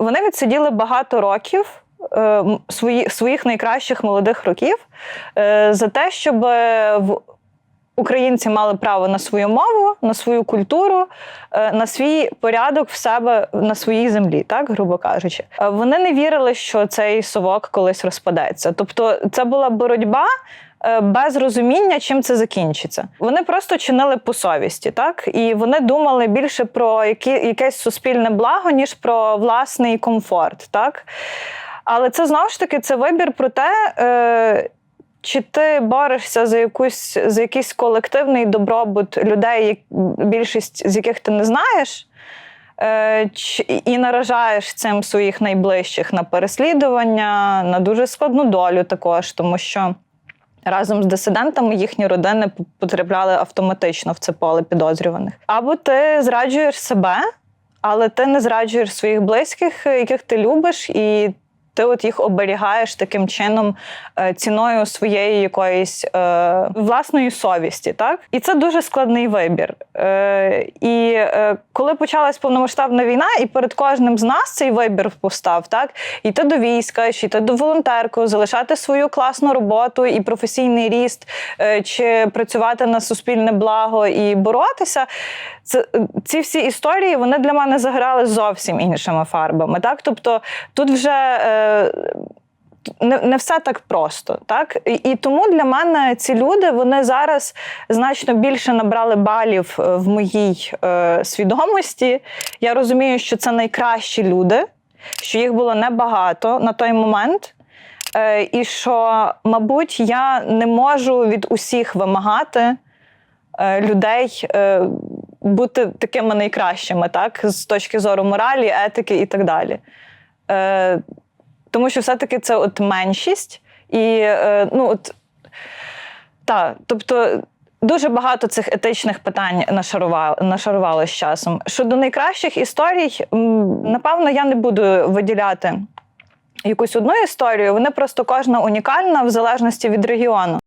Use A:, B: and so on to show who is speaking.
A: вони відсиділи багато років е, свої, своїх найкращих молодих років е, за те, щоб е, в українці мали право на свою мову, на свою культуру, на свій порядок в себе на своїй землі, так грубо кажучи. Вони не вірили, що цей совок колись розпадеться. Тобто, це була боротьба. Е, Без розуміння, чим це закінчиться. Вони просто чинили по совісті, так і вони думали більше про які, якесь суспільне благо, ніж про власний комфорт, так. Але це знову ж таки це вибір про те, е, чи ти борешся за якусь за якийсь колективний добробут людей, більшість з яких ти не знаєш, е, і наражаєш цим своїх найближчих на переслідування, на дуже складну долю також, тому що. Разом з дисидентами їхні родини потрапляли автоматично в це поле підозрюваних. Або ти зраджуєш себе, але ти не зраджуєш своїх близьких, яких ти любиш, і ти от їх оберігаєш таким чином е, ціною своєї якоїсь е, власної совісті. Так? І це дуже складний вибір. Е, і е, коли почалась повномасштабна війна, і перед кожним з нас цей вибір постав, так? йти до війська, йти до волонтерку, залишати свою класну роботу і професійний ріст, е, чи працювати на суспільне благо і боротися. Це, ці всі історії вони для мене заграли зовсім іншими фарбами. Так? Тобто тут вже е, не, не все так просто. Так? І, і тому для мене ці люди вони зараз значно більше набрали балів е, в моїй е, свідомості. Я розумію, що це найкращі люди, що їх було небагато на той момент. Е, і що, мабуть, я не можу від усіх вимагати е, людей е, бути такими найкращими, так, з точки зору моралі, етики і так далі. Е, тому що все-таки це от меншість, і е, ну от та, тобто. Дуже багато цих етичних питань нашарувало, нашарувало з часом. Щодо найкращих історій, напевно, я не буду виділяти якусь одну історію. Вони просто кожна унікальна в залежності від регіону.